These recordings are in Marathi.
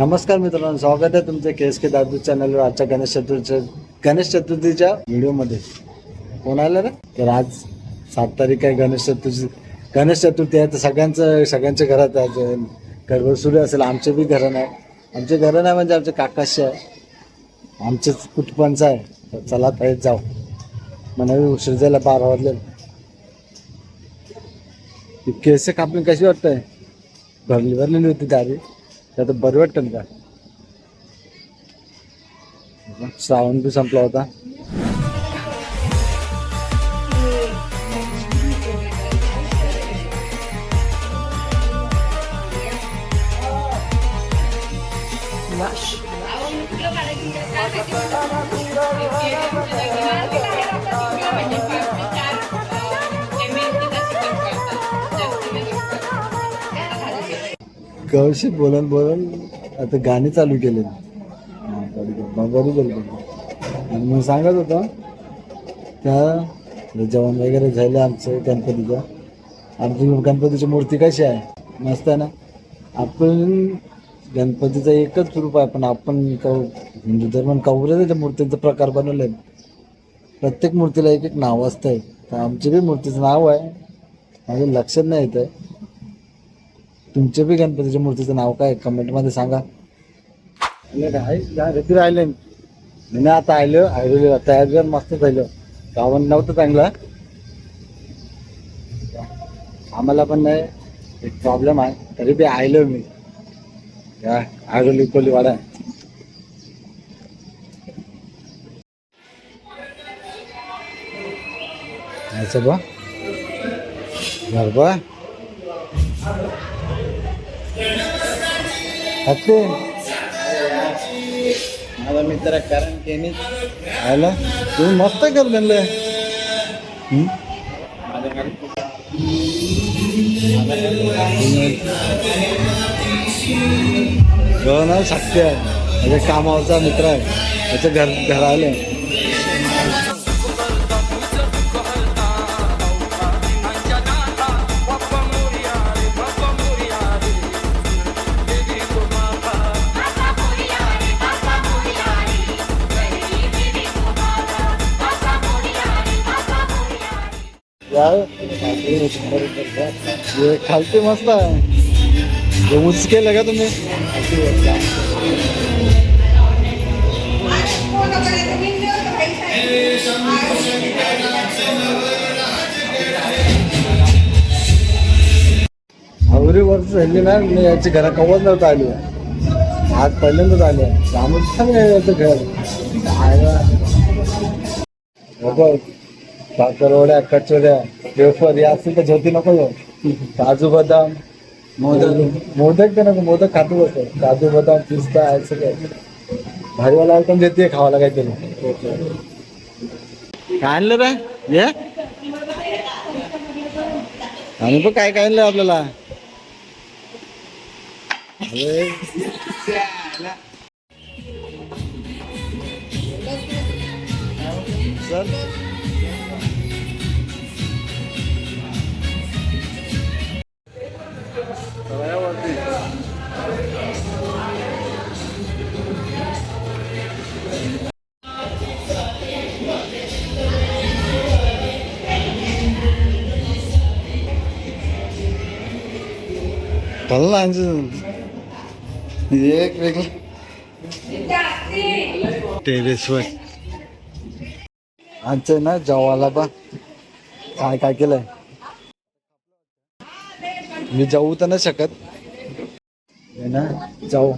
नमस्कार मित्रांनो स्वागत आहे तुमच्या केस के दादू चॅनलवर. आजच्या गणेश चतुर्थीच्या गणेश चतुर्थीच्या व्हिडिओमध्ये. कोण आलं रे? तर आज सात तारीख आहे गणेश चतुर्थी गणेश चतुर्थी आहे. तर सगळ्यांचं सगळ्यांच्या घरात आज गडबड सुरू असेल आमचे बी घरं नाही. आमचे घरं नाही म्हणजे आमचे काकाशी आहे. आमचेच कुटुंबांचं आहे. तर चला तयार जाऊ. मला उशीर जायला बारा वाजले. केस कापणी कशी वाटतंय? भरली भरलेली होती दारी. त्यात बरं वाटतं ना का श्रावण बी संपला होता. कौशी बोलन बोलून आता गाणी चालू केले बरोबर आणि मग सांगत होतो त्या जेवण वगैरे झालं आमचं गणपतीचं. आमची गणपतीची मूर्ती कशी आहे? मस्त आहे ना? आपण गणपतीचं एकच रूप आहे पण आपण कव हिंदू धर्म त्या मूर्तीचं प्रकार बनवले प्रत्येक मूर्तीला एक एक नाव असतंय. तर आमची बी मूर्तीचं नाव आहे. माझ्या लक्षात नाही येत आहे तुमच्या बी गणपतीच्या मूर्तीचं नाव काय? कमेंटमध्ये सांगा. रेती राहिले. मी ना आता आलो आयरोली तयार बियार मस्त झालं. गावन नव्हतं चांगलं. आम्हाला पण नाही एक प्रॉब्लेम आहे. तरी बी आयलो मी. या आयरोली कोलीवाडा. असं बा. बरोबर हत्ते. माझा मित्र करण केनी आला तुम्ही मस्त कर घरी गहना सत्य आहे. माझ्या कामावरचा मित्र आहे. त्याचं घर घर आले खालते मस्त आहे. हे उंच केलं का तुम्ही. आवरी वर्ष झाली ना मी याची घरा कवच नव्हतं आली. आज पहिल्यांदाच आले. आम्ही छान आहे याचं घर. खायला बघ. साखरवड्या कचोऱ्या वेफर या असतील तर झोती नको जाऊ काजू बदाम मोदक. मोदक तर नको मोदक खातो बसतो काजू बदाम पिस्ता आहे सगळं. भाजीवाला आयटम देते खावायला काहीतरी. काय आणलं रे? ये. आणि पण काय काय आणलं आपल्याला. सर. तव्यावरती चल ना एक वेगळं टेरेसवर आमचं ना जेवायला बा काय काय केलंय मी जाऊ तर नाही शकत. हे ना जाऊ.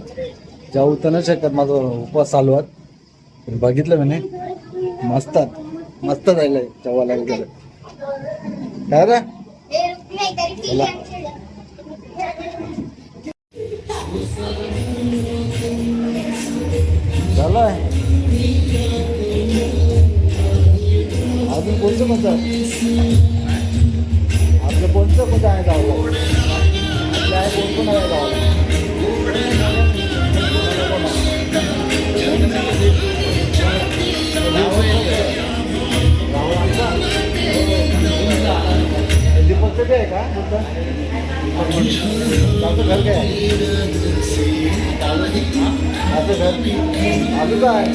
जाऊ तर नाही शकत माझा उपवास चालू आहे बघितलं म्हणे मस्त मस्त राहिलंय जेवायला वगैरे. काय रे? बोला. झालंय अजून कोणतं म्हणतात घर काय काय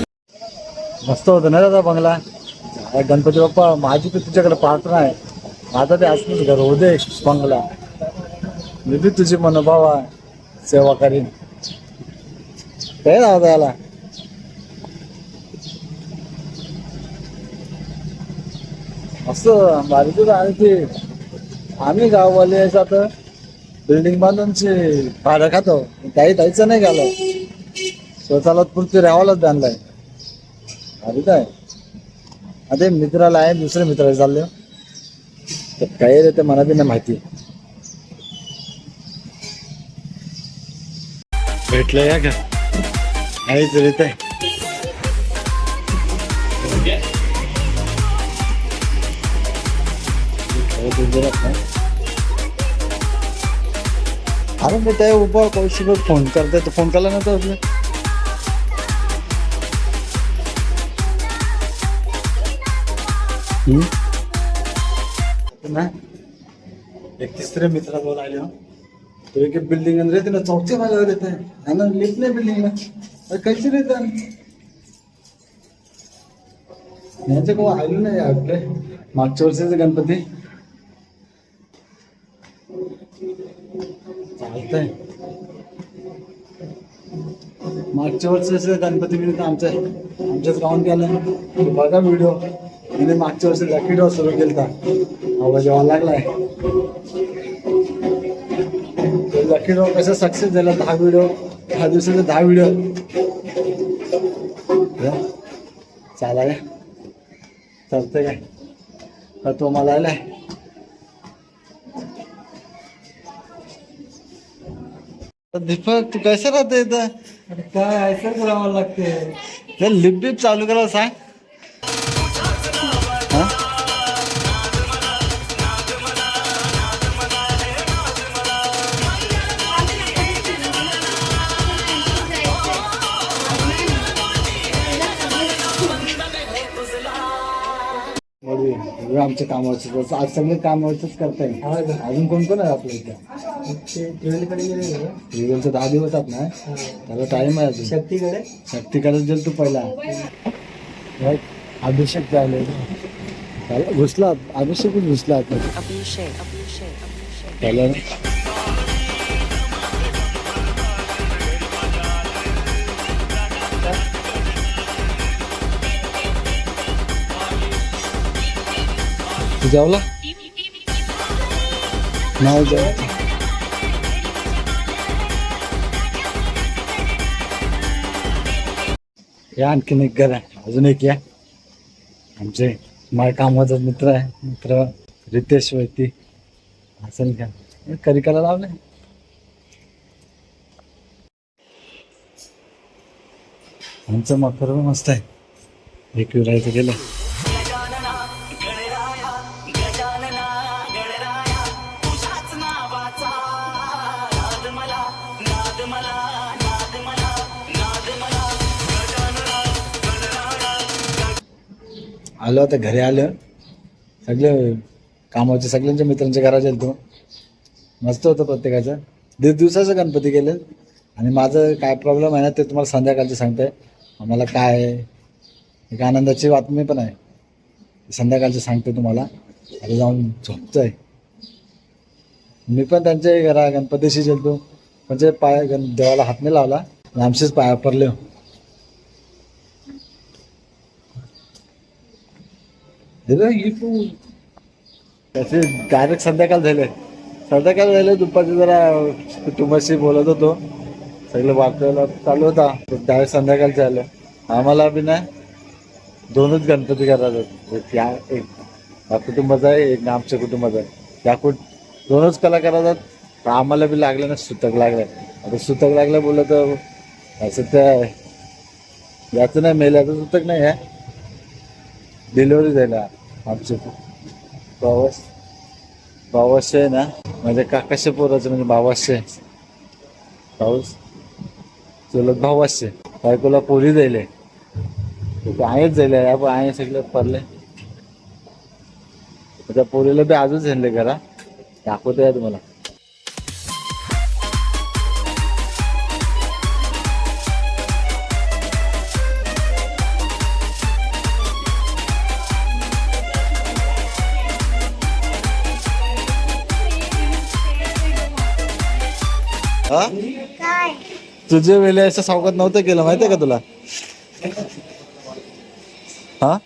मस्त होतं ना दादा बंगला? अरे गणपती बाप्पा माझी तर तुझ्याकडे प्रार्थना आहे. माझा ते असलंच घर होऊ दे बंगला. मी बी तुझी मनोभावा सेवा करीन. काय राहता याला. मस्त भारी आणि ते. आम्ही गाववाले यायचं आता. बिल्डिंग बांधूनची भाडं खातो. काही द्यायचं नाही घालं स्वतःला पुरती राहावालाच बांधलाय अरे काय? अरे मित्राला आहे दुसऱ्या मित्राला चालले तर काय रे ते मला बी नाही माहिती. भेटलं या का? नाहीच रे ते. अरे मी त्या उभा कौशिक फोन करते तो फोन केला नव्हता आपले एक तिसरे मित्र बोल आले तो एक बिल्डिंग आणि रहते ना चौथे माझ्यावर रहता ना लिफ्ट नाही बिल्डिंग में अरे कैसे रहता यांचं कोण आलं नाही आपले. मागच्या वर्षाचे गणपती. चालतंय. मागच्या वर्ष गणपती मी आमच्या आमच्याच गावात गेलं. बघा व्हिडिओ मी मागच्या वर्षी लकी डॉ सुरू केलता. आवाज यावा लागलाय. लकी डॉ कसा सक्सेस झाला? दहा व्हिडिओ दहा दिवसाचे दहा व्हिडिओ चाला काय चालतंय काय? तो मला आलाय. दीपक तू कसं राहते इथं? काय असं करावं लागते लिप बिप चालू करायला सांग. हे आमच्या कामावरच. आज सगळे कामावरच करताय अजून कोण कोण आहे आपल्या इथं? रिव्हलचं दहा दिवस आहेत ना. त्याला टाइम आहे अजून. शक्तीकडे? शक्तीकडे गेल तू पहिला? अभिषेक झाले घुसला. अभिषेकच घुसला. अभिषेक अभिषेक अभिषेक. जेवला? नाही जेव या आणखीन एक घर आहे. अजून एक या. आमचे माझ्या कामाचा मित्र आहे. मित्र रितेश वैती. असेल घ्या करिकाला करायला लावलंय आमचं मकर मस्त आहे. एक विरायचं गेलं. आलो आता घरी आलं. सगळे कामाचे सगळ्यांच्या मित्रांच्या घरात गेलतो. मस्त होतं प्रत्येकाचं. दीड दिवसाचं गणपती गेले आणि माझं काय प्रॉब्लेम आहे ना ते तुम्हाला संध्याकाळचं सांगताय. आम्हाला काय आहे? एक आनंदाची बातमी पण आहे. संध्याकाळचं सांगतो तुम्हाला. आता जाऊन झोपतोय. मी पण त्यांच्या घरा गणपतीशी गेलतो. म्हणजे पाय गण देवाला हात नाही लावला. आमचेच पाया पडले त्याचे डायरेक्ट संध्याकाळ झाले. संध्याकाळ झाले दुपारचे जरा कुटुंबाशी बोलत होतो. सगळं वाटायला चालू होता. डायरेक्ट संध्याकाळ झालं. आम्हाला बी ना दोनच गणपती करतात त्या एक या कुटुंबाचा आहे एक आमच्या कुटुंबाचा आहे. त्या कुट दोनच कला करायचा तर आम्हाला बी लागलं ना सुतक लागलं. आता सुतक लागलं बोललं तर असं त्या याचं नाही मेल्याचं सुतक नाही आहे. डिलिव्हरी झाला. आमचे बावस बावाशे आहे ना? माझ्या काकाशे पोराचं म्हणजे बावाशे पाऊस चुलत भावाशे बायकोला पोरी जायले. ते आहेच जायले. आपण आहे सगळं पडले. त्या पोरीला बी आजच झाले घरा. दाखवतो या तुम्हाला. हा? काय? तुझे वेळे असं स्वागत नव्हतं केलं माहितीये का तुला? हा?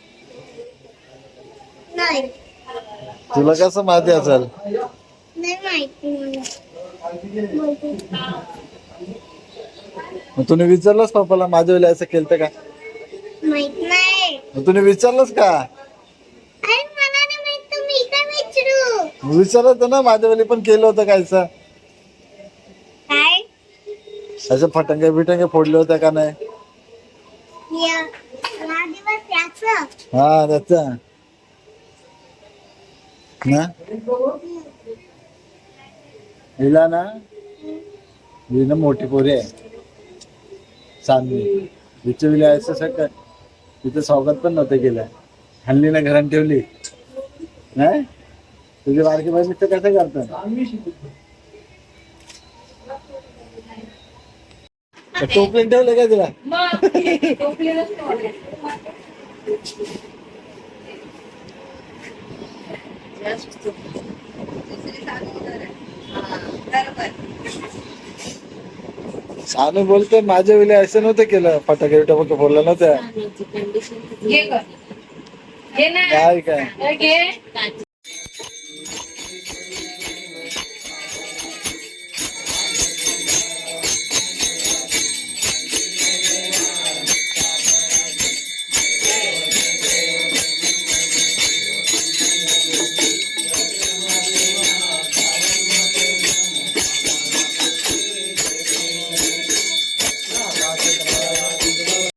नाही. तुला कसं माहिती असेल. मग तुम्ही विचारलंच पप्पाला माझ्या वेळेला असं केलं का? मग तुम्ही विचारलंच का? विचारलं ना माझ्या वेळी पण केलं होतं कायचं काय असे फटंगे बिटंगे फोडले होते का नाही? हा त्याचा. ना? हिला ना? ही ना मोठी पोरी आहे. चांदणी तिच्या विला असं सगळं. तिचं स्वागत पण नव्हतं केलं. हल्ली ना घरात ठेवली. नाही? तुझी बारकी बहिणी तर कसं करतात टोपलीन ठेवलं का तिला? सानू बोलते माझ्या वेळी असं नव्हतं केलं. फटाके बिटाके फोडलं नव्हत्या. काय काय?